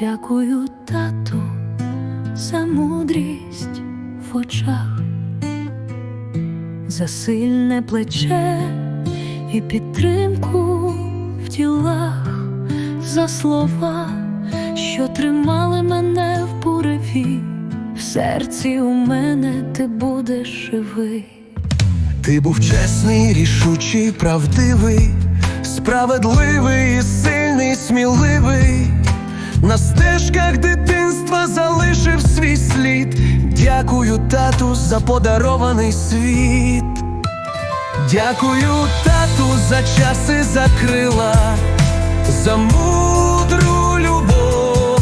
Дякую, тату, за мудрість в очах, за сильне плече і підтримку в ділах, за слова, що тримали мене в буреві. В серці у мене ти будеш живий. Ти був чесний, рішучий, правдивий, справедливий, сміливий. На стежках дитинства залишив свій слід. Дякую, тату, за подарований світ. Дякую, тату, за часи за крила, за мудру любов,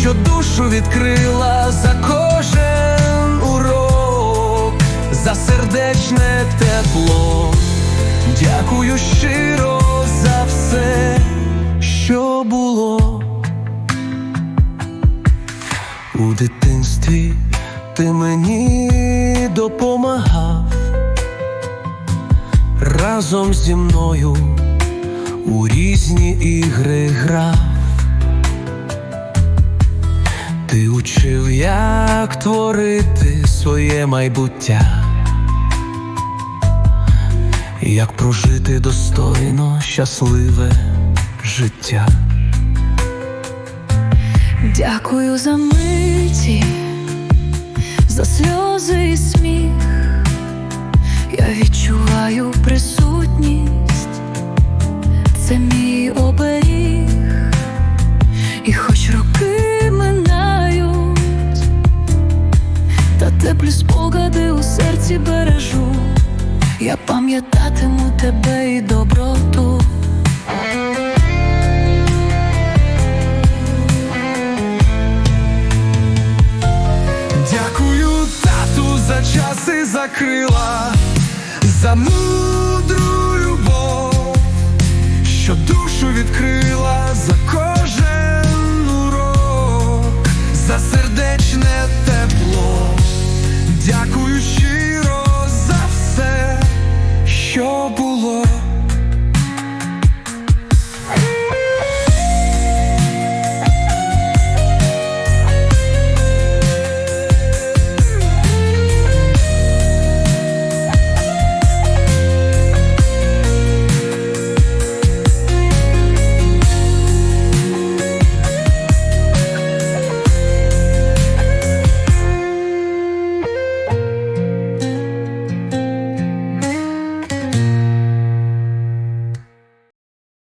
що душу відкрила за кожен урок, за сердечне тепло. Дякую щиро У дитинстві ти мені допомагав разом зі мною у різні ігри грав. Ти учив, як творити своє майбуття, як прожити достойно щасливе життя. Дякую за миті, за сльози і сміх. Я відчуваю присутність, це мій оберіг, і хоч роки минають, та теплі спогади у серці бережу. Я пам'ятатиму тебе і доброту. Часи за крила, за мудру любов, що душу відкрила за кожен урок, за сердечне тепло. Дякую щиро за все, що було.